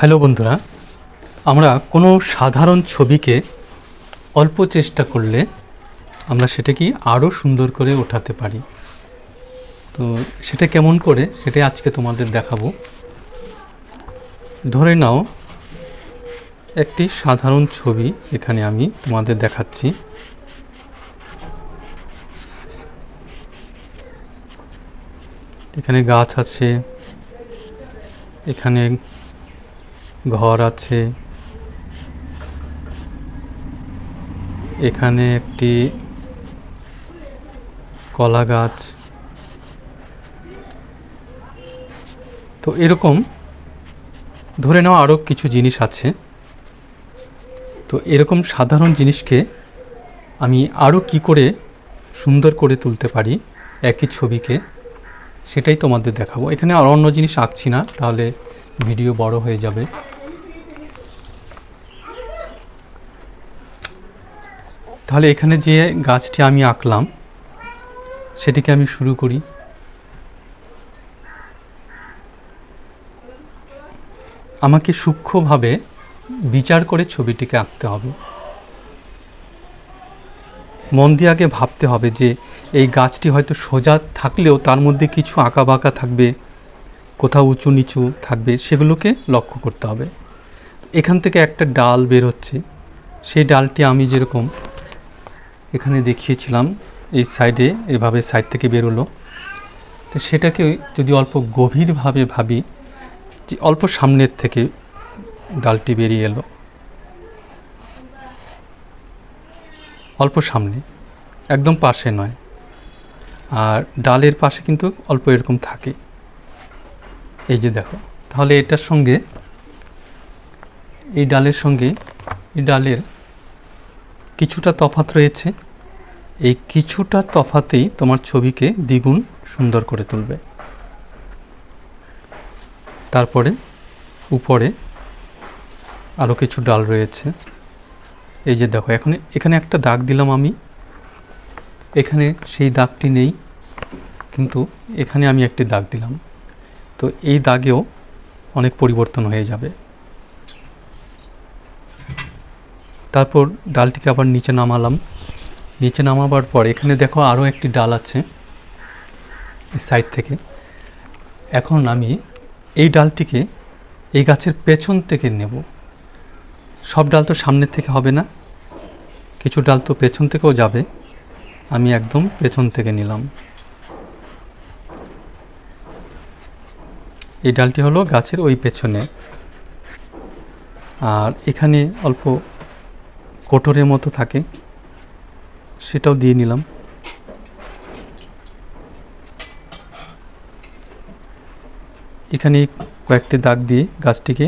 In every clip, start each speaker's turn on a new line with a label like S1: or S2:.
S1: Hello বন্ধুরা, আমরা কোনো সাধারণ ছবিকে অল্প চেষ্টা করলে আমরা সেটাকে আরও সুন্দর করে ওঠাতে পারি। তো সেটা কেমন করে, সেটাই আজকে তোমাদের দেখাবো। ধরে নাও, একটি সাধারণ ছবি এখানে আমি তোমাদের দেখাচ্ছি। এখানে গাছ আছে, এখানে ঘর আছে। এখানে একটি কলা গাছ। তো এরকম ধরে নাও আরও কিছু জিনিস আছে। তো এরকম সাধারণ জিনিসকে আমি আরও কি করে সুন্দর করে তুলতে পারি একই ছবিকে, সেটাই তোমাদের দেখাবো। এখানে আর অন্য জিনিস আঁকছি না, তাহলে ভিডিও বড় হয়ে যাবে। তাহলে এখানে যে গাছটি আমি আঁকলাম, সেটিকে আমি শুরু করি। আমাকে সূক্ষ্মভাবে বিচার করে ছবিটিকে আঁকতে হবে। মন দিয়ে আগে ভাবতে হবে যে, এই গাছটি হয়তো সোজা থাকলেও তার মধ্যে কিছু আঁকা বাঁকা থাকবে, কোথাও উঁচু নিচু থাকবে, সেগুলোকে লক্ষ্য করতে হবে। এখান থেকে একটা ডাল বের হচ্ছে সেই ডালটি আমি যেরকম এখানে দেখিয়েছিলাম, এই সাইডে এভাবে সাইড থেকে বেরোলো। তো সেটাকে যদি অল্প গভীরভাবে ভাবি, যে অল্প সামনের থেকে ডালটি বেরিয়ে এলো। অল্প সামনে, একদম পাশে নয়। আর ডালের পাশে কিন্তু অল্প এরকম থাকে। এই যে দেখো, তাহলে এটার সঙ্গে, এই ডালের সঙ্গে, এই ডালের কিছুটা তফাত রয়েছে। এই কিছুটা তফাতেই তোমার ছবিকে দ্বিগুণ সুন্দর করে তুলবে। তারপরে উপরে আরও কিছু ডাল রয়েছে। এই যে দেখো, এখন এখানে একটা দাগ দিলাম আমি। এখানে সেই দাগটি নেই, কিন্তু এখানে আমি একটি দাগ দিলাম। তো এই দাগেও অনেক পরিবর্তন হয়ে যাবে। তারপর ডালটিকে আবার নিচে নামালাম। নিচে নামাবার পর এখানে দেখো আরও একটি ডাল আছে সাইড থেকে। এখন আমি এই ডালটিকে এই গাছের পেছন থেকে নেব। সব ডাল তো সামনের থেকে হবে না, কিছু ডাল তো পেছন থেকেও যাবে। আমি একদম পেছন থেকে নিলাম। এই ডালটি হলো গাছের ওই পেছনে। আর এখানে অল্প কোটরের মতো থাকে। সেটাও দিয়ে নিলাম। এখানে কয়েকটি দাগ দিয়ে গাছটিকে,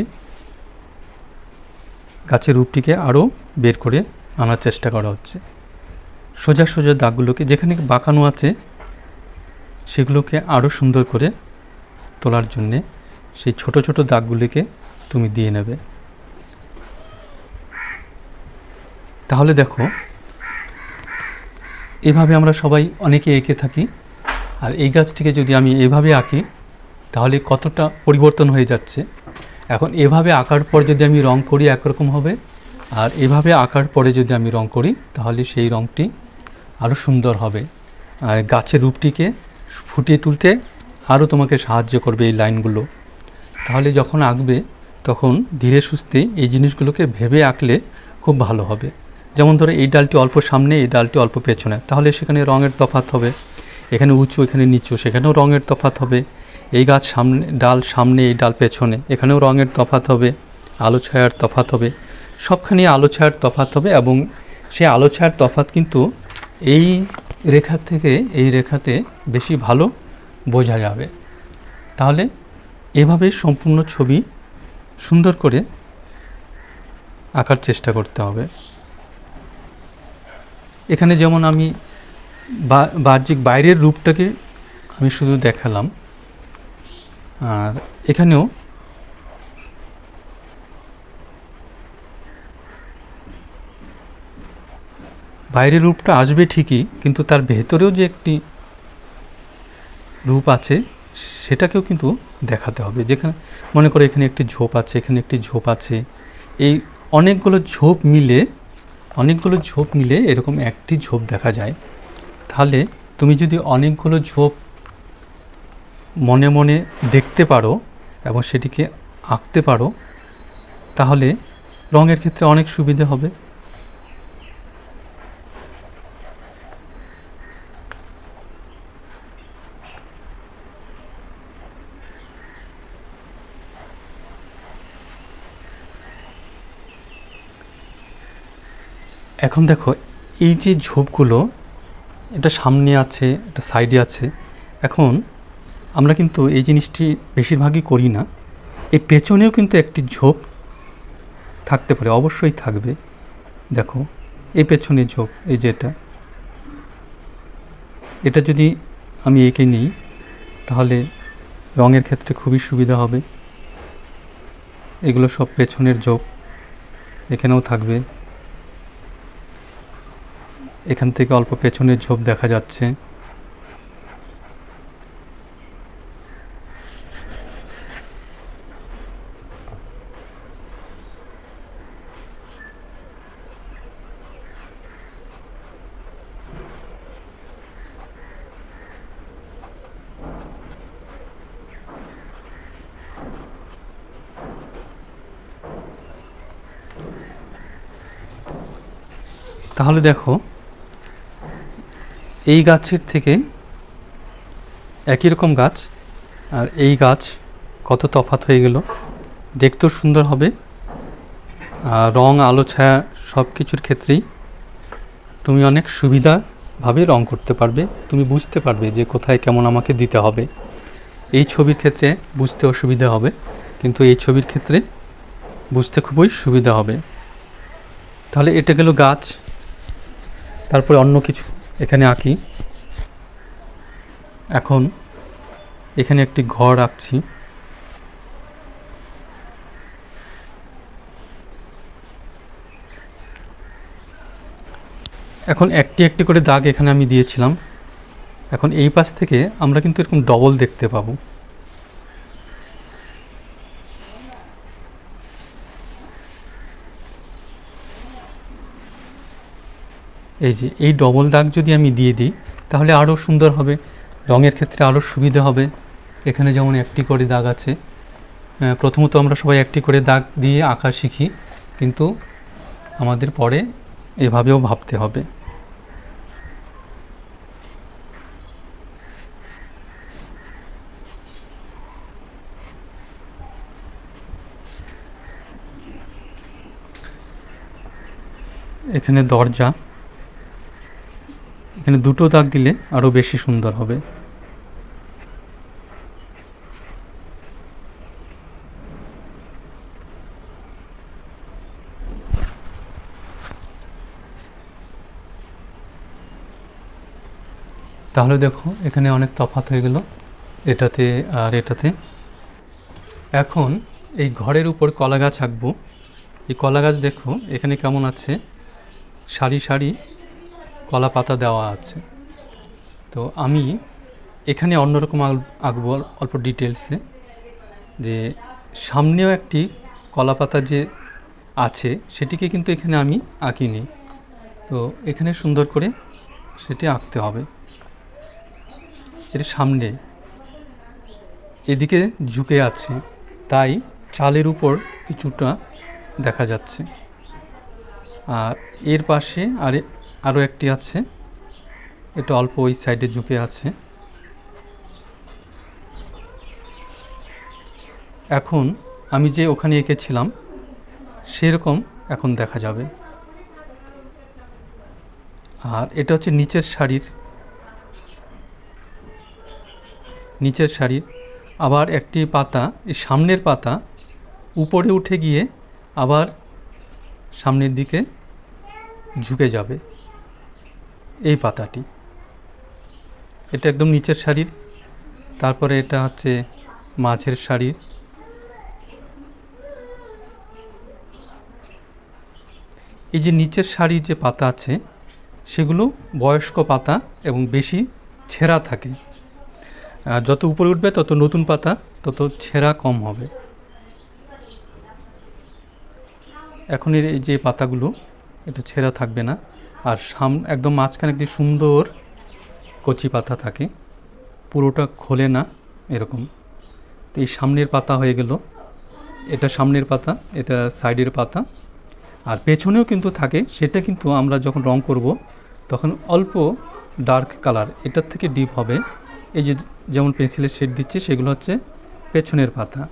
S1: গাছের রূপটিকে আরও বের করে আনার চেষ্টা করা হচ্ছে। সোজা সোজা দাগগুলোকে যেখানে বাঁকানো আছে, সেগুলোকে আরও সুন্দর করে তোলার জন্যে সেই ছোট ছোট দাগগুলিকে তুমি দিয়ে নেবে। তাহলে দেখো এভাবে আমরা সবাই অনেকে এঁকে থাকি। আর এই গাছটিকে যদি আমি এভাবে আঁকি, তাহলে কতটা পরিবর্তন হয়ে যাচ্ছে। এখন এভাবে আঁকার পর যদি আমি রং করি একরকম হবে। আর এভাবে আঁকার পরে যদি আমি রং করি, তাহলে সেই রংটি আরও সুন্দর হবে। আর গাছের রূপটিকে ফুটিয়ে তুলতে আরও তোমাকে সাহায্য করবে এই লাইনগুলো। তাহলে যখন আঁকবে, তখন ধীরে সুস্থে এই জিনিসগুলোকে ভেবে আঁকলে খুব ভালো হবে। যেমন ধরো এই ডালটি অল্প সামনে, এই ডালটি অল্প পেছনে। তাহলে সেখানে রঙের তফাত হবে। এখানে উঁচু, এখানে নিচু, সেখানেও রঙের তফাত হবে। এই গাছ সামনে, ডাল সামনে, এই ডাল পেছনে, এখানেও রঙের তফাত হবে, আলো ছায়ার তফাত হবে। সবখানে আলো ছায়ার তফাত হবে এবং সেই আলো ছায়ার তফাত কিন্তু এই রেখা থেকে, এই রেখাতে বেশি ভালো বোঝা যাবে। তাহলে এভাবে সম্পূর্ণ ছবি সুন্দর করে আঁকার চেষ্টা করতে হবে। এখানে যেমন আমি বাহ্যিক বাইরের রূপটাকে আমি শুধু দেখালাম। আর এখানেও বাইরের রূপটা আসবে ঠিকই, কিন্তু তার ভেতরেও যে একটি রূপ আছে, সেটাকেও কিন্তু দেখাতে হবে। যেখানে, মনে করো এখানে একটি ঝোপ আছে, এখানে একটি ঝোপ আছে। এই অনেকগুলো ঝোপ মিলে অনেকগুলো ঝোপ মিলে এরকম একটি ঝোপ দেখা যায়। তাহলে তুমি যদি অনেকগুলো ঝোপ মনে মনে দেখতে পারো এবং সেটিকে আঁকতে পারো, তাহলে রঙের ক্ষেত্রে অনেক সুবিধে হবে। এখন দেখো, এই যে ঝোপগুলো, এটা সামনে আছে, এটা সাইডে আছে। এখন আমরা কিন্তু এই জিনিসটি বেশিরভাগই করি না। এই পেছনেও কিন্তু একটি ঝোপ থাকতে পারে, অবশ্যই থাকবে। দেখো, এই পেছনে ঝোপ, এই যে এটা। এটা যদি আমি এঁকে নিই, তাহলে রঙের ক্ষেত্রে খুবই সুবিধা হবে। এগুলো সব পেছনের ঝোপ, এখানেও থাকবে। এখান থেকে অল্প পেছনের ঝোপ দেখা যাচ্ছে। তাহলে দেখো এই গাছের থেকে একই রকম গাছ, আর এই গাছ কত তফাৎ হয়ে গেল। দেখতেও সুন্দর হবে। আর রং, আলো, ছায়া সব কিছুর ক্ষেত্রেই তুমি অনেক সুবিধাভাবে রং করতে পারবে। তুমি বুঝতে পারবে যে কোথায় কেমন আমাকে দিতে হবে। এই ছবির ক্ষেত্রে বুঝতে অসুবিধা হবে, কিন্তু এই ছবির ক্ষেত্রে বুঝতে খুবই সুবিধা হবে। তাহলে এটা গেল গাছ, তারপরে অন্য কিছু। এখানে আঁকি। এখন এখানে একটি ঘর আঁকছি। এখন একটি একটি করে দাগ এখানে আমি দিয়েছিলাম। এখন এই পাশ থেকে আমরা কিন্তু এরকম ডবল দেখতে পাবো। এই যে, এই ডবল দাগ যদি আমি দিয়ে দিই, তাহলে আরও সুন্দর হবে। রঙের ক্ষেত্রে আরও সুবিধা হবে। এখানে যেমন একটি করে দাগ আছে। প্রথমত আমরা সবাই একটি করে দাগ দিয়ে আঁকা শিখি, কিন্তু আমাদের পরে এভাবেও ভাবতে হবে। এখানে দরজা। এখানে দুটো দাগ দিলে আরও বেশি সুন্দর হবে। তাহলে দেখো, এখানে অনেক তফাৎ হয়ে গেল। এটাতে আর এটাতে। এখন এই ঘরের উপর কলা গাছ আঁকবো। এই কলা গাছ দেখো, এখানে কেমন আছে? সারি সারি কলা পাতা দেওয়া আছে। তো আমি এখানে অন্যরকম আঁকবো অল্প ডিটেলসে যে সামনেও একটি কলা পাতা যে আছে, সেটিকে কিন্তু এখানে আমি আঁকিনি। তো এখানে সুন্দর করে সেটি আঁকতে হবে। এর সামনে এদিকে ঝুঁকে আছে, তাই চালের উপর কিছুটা দেখা যাচ্ছে। আর এর পাশে আর আরও একটি আছে। এটা অল্প ওই সাইডে ঝুঁকে আছে। এখন আমি যে ওখানে এঁকেছিলাম, সেরকম এখন দেখা যাবে। আর এটা হচ্ছে নিচের শাড়ির। নিচের শাড়ির। আবার একটি পাতা, এই সামনের পাতা উপরে উঠে গিয়ে আবার সামনের দিকে ঝুঁকে যাবে। এই পাতাটি। এটা একদম নিচের শাড়ির। তারপরে এটা হচ্ছে মাঝের শাড়ির। এই যে নিচের শাড়ির যে পাতা আছে, সেগুলো বয়স্ক পাতা এবং বেশি ছেঁড়া থাকে। যত উপরে উঠবে, তত নতুন পাতা, তত ছেঁড়া কম হবে। এখন এই যে পাতাগুলো, এটা ছেঁড়া থাকবে না। আর সাম, একদম মাঝখানে একটি সুন্দর কচি পাতা থাকে। পুরোটা খোলে না, এরকম। তো এই সামনের পাতা হয়ে গেল। এটা সামনের পাতা, এটা সাইডের পাতা। আর পেছনেও কিন্তু থাকে, সেটা কিন্তু আমরা যখন রং করব, তখন অল্প ডার্ক কালার, এটার থেকে ডিপ হবে। এই যে যেমন পেন্সিলের শেড দিচ্ছে, সেগুলো হচ্ছে পেছনের পাতা।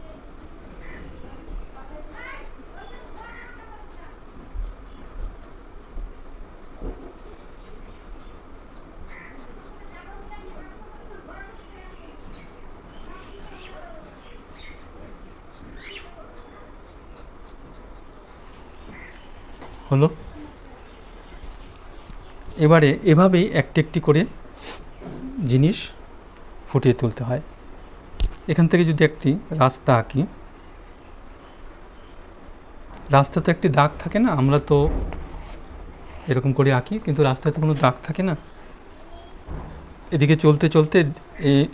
S1: হলো। এবারে এভাবেই একটি একটি করে জিনিস ফুটিয়ে তুলতে হয়। এখান থেকে যদি একটি রাস্তা আঁকি। রাস্তাতে একটি দাগ থাকে না, আমরা তো এরকম করে আঁকি, কিন্তু রাস্তায় তো কোনো দাগ থাকে না। এদিকে চলতে চলতে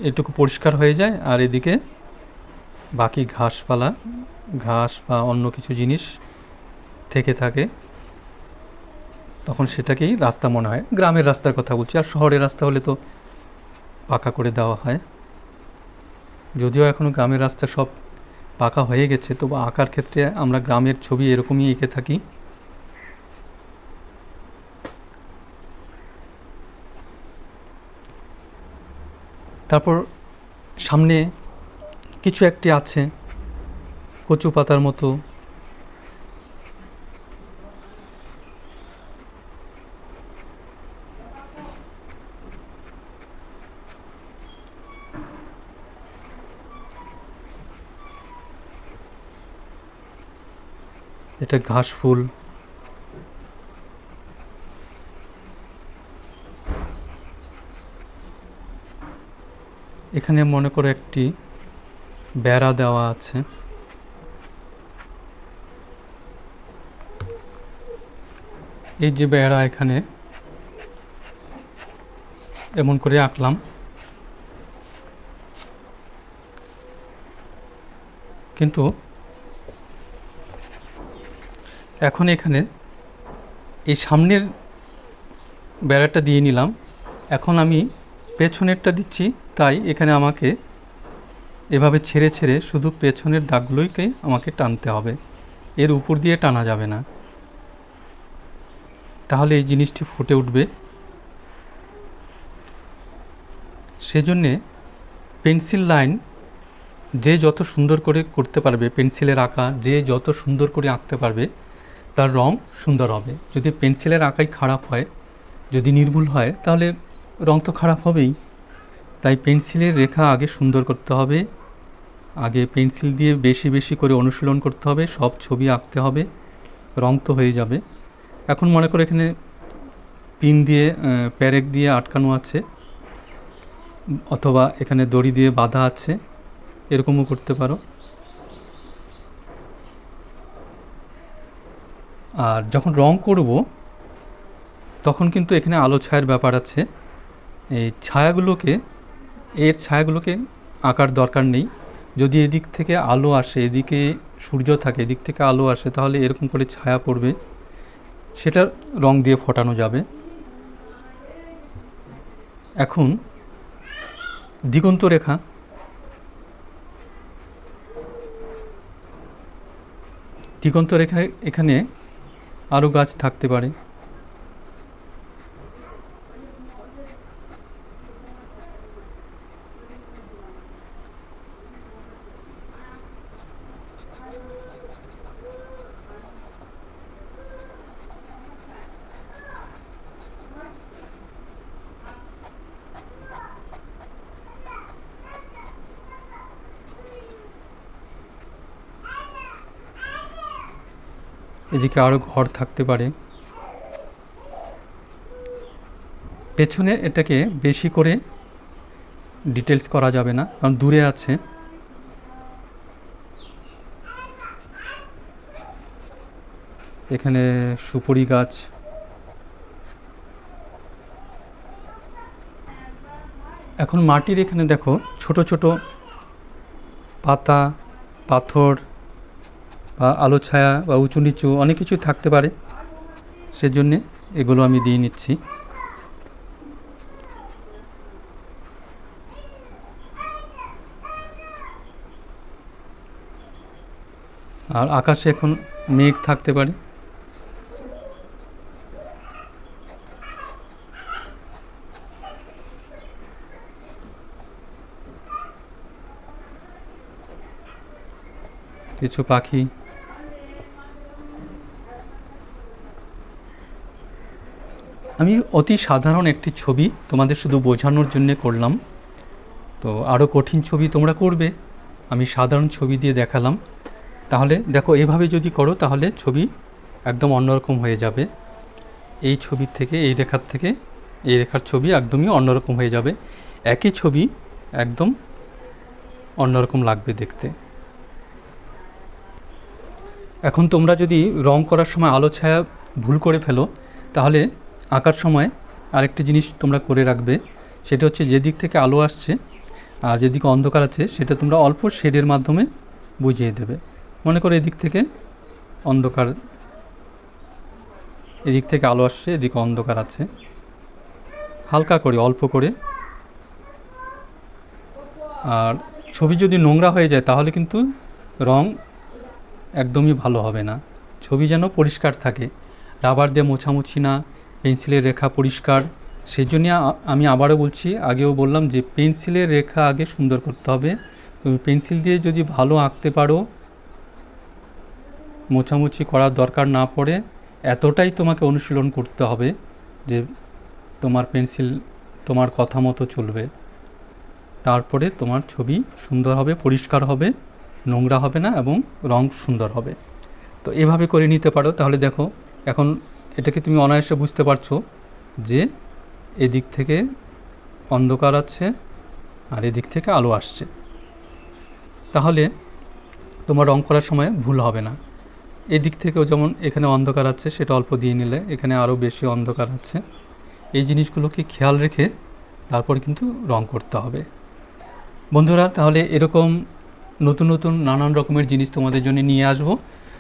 S1: এটুকু পরিষ্কার হয়ে যায়, আর এদিকে বাকি ঘাসপালা, ঘাস বা অন্য কিছু জিনিস থেকে থাকে। তখন সেটাকেই রাস্তা মনে হয়। গ্রামের রাস্তার কথা বলছি, আর শহরের রাস্তা হলে তো পাকা করে দেওয়া হয়। যদিও এখনও গ্রামের রাস্তা সব পাকা হয়ে গেছে, তবু আঁকার ক্ষেত্রে আমরা গ্রামের ছবি এরকমই এঁকে থাকি। তারপর সামনে কিছু একটি আছে, কচু পাতার মতো। এটা ঘাস ফুল। এখানে মনে করো একটি বেড়া দেওয়া আছে। এই যে বেড়া এখানে, এমন করে আঁকলাম। কিন্তু এখন এখানে এই সামনের বেড়াটা দিয়ে নিলাম। এখন আমি পেছনেরটা দিচ্ছি, তাই এখানে আমাকে এভাবে ছেড়ে ছেড়ে শুধু পেছনের দাগগুলোইকে আমাকে টানতে হবে। এর উপর দিয়ে টানা যাবে না। তাহলে এই জিনিসটি ফুটে উঠবে। সেজন্যে পেন্সিল লাইন যে যত সুন্দর করে করতে পারবে, পেন্সিলের আঁকা, যে যত সুন্দর করে আঁকতে পারবে তার রং সুন্দর হবে। যদি পেন্সিলের আঁকাই খারাপ হয়, যদি নির্ভুল হয়, তাহলে রং তো খারাপ হবেই। তাই পেন্সিলের রেখা আগে সুন্দর করতে হবে। আগে পেন্সিল দিয়ে বেশি বেশি করে অনুশীলন করতে হবে, সব ছবি আঁকতে হবে, রং তো হয়ে যাবে। এখন মনে করো এখানে পিন দিয়ে প্যারেক দিয়ে আটকানো আছে, অথবা এখানে দড়ি দিয়ে বাঁধা আছে, এরকমও করতে পারো। আর যখন রং করব, তখন কিন্তু এখানে আলো ছায়ার ব্যাপার আছে। এই ছায়াগুলোকে, এর ছায়াগুলোকে আঁকার দরকার নেই। যদি এদিক থেকে আলো আসে, এদিকে সূর্য থাকে, এদিক থেকে আলো আসে, তাহলে এরকম করে ছায়া পড়বে। সেটা রং দিয়ে ফোটানো যাবে। এখন দিগন্ত রেখা। দিগন্ত রেখা এখানে আরও গাছ থাকতে পারে। এদিকে আরও ঘর থাকতে পারে। পেছনে এটাকে বেশি করে ডিটেলস করা যাবে না, কারণ দূরে আছে। এখানে সুপুরি গাছ। এখন মাটির এখানে দেখো, ছোট ছোট পাতা, পাথর বা আলো, ছায়া বা উঁচু নিচু অনেক কিছু থাকতে পারে। সেজন্যে এগুলো আমি দিয়ে নিচ্ছি। আর আকাশে এখন মেঘ থাকতে পারে। কিছু পাখি আমি অতি সাধারণ একটি ছবি তোমাদের শুধু বোঝানোর জন্য করলাম। তো আরও কঠিন ছবি তোমরা করবে। আমি সাধারণ ছবি দিয়ে দেখালাম। তাহলে দেখো, এভাবে যদি করো তাহলে ছবি একদম অন্যরকম হয়ে যাবে। এই ছবির থেকে, এই রেখার থেকে, এই রেখার ছবি একদমই অন্যরকম হয়ে যাবে। একই ছবি একদম অন্যরকম লাগবে দেখতে। এখন তোমরা যদি রং করার সময় আলো ছায়া ভুল করে ফেলো, তাহলে আঁকার সময় আরেকটি জিনিস তোমরা করে রাখবে, সেটা হচ্ছে যেদিক থেকে আলো আসছে আর যেদিকে অন্ধকার আছে, সেটা তোমরা অল্প শেডের মাধ্যমে বুঝিয়ে দেবে। মনে করো এদিক থেকে অন্ধকার, এদিক থেকে আলো আসছে, এদিকে অন্ধকার আছে। হালকা করে, অল্প করে। আর ছবি যদি নোংরা হয়ে যায়, তাহলে কিন্তু রং একদমই ভালো হবে না। ছবি যেন পরিষ্কার থাকে। রাবার দিয়ে মোছামুছি না পেন্সিলের রেখা পরিষ্কার। সেই জন্য আমি আবারও বলছি, আগেও বললাম যে পেন্সিলের রেখা আগে সুন্দর করতে হবে। তুমি পেন্সিল দিয়ে যদি ভালো আঁকতে পারো, মোছামুছি করার দরকার না পড়ে, এতটাই তোমাকে অনুশীলন করতে হবে যে তোমার পেন্সিল তোমার কথা মতো চলবে। তারপরে তোমার ছবি সুন্দর হবে, পরিষ্কার হবে, নোংরা হবে না এবং রং সুন্দর হবে। তো এভাবে করে নিতে পারো। তাহলে দেখো, এখন এটাকে তুমি অনায়াসে বুঝতে পারছ যে এদিক থেকে অন্ধকার আছে আর এদিক থেকে আলো আসছে। তাহলে তোমার রং করার সময় ভুল হবে না। এদিক থেকেও যেমন এখানে অন্ধকার আছে, সেটা অল্প দিয়ে নিলে এখানে আরও বেশি অন্ধকার আছে। এই জিনিসগুলোকে খেয়াল রেখে তারপর কিন্তু রং করতে হবে। বন্ধুরা, তাহলে এরকম নতুন নতুন নানান রকমের জিনিস তোমাদের জন্য নিয়ে আসব।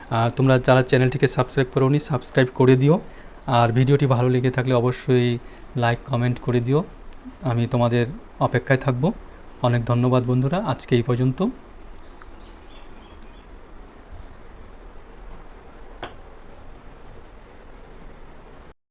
S1: আর তোমরা যারা চ্যানেলটিকে সাবস্ক্রাইব করো নি সাবস্ক্রাইব করে দিও। আর ভিডিওটি ভালো লেগে থাকলে অবশ্যই লাইক কমেন্ট করে দিও। আমি তোমাদের অপেক্ষায় থাকব। অনেক ধন্যবাদ বন্ধুরা, আজকে এই পর্যন্ত।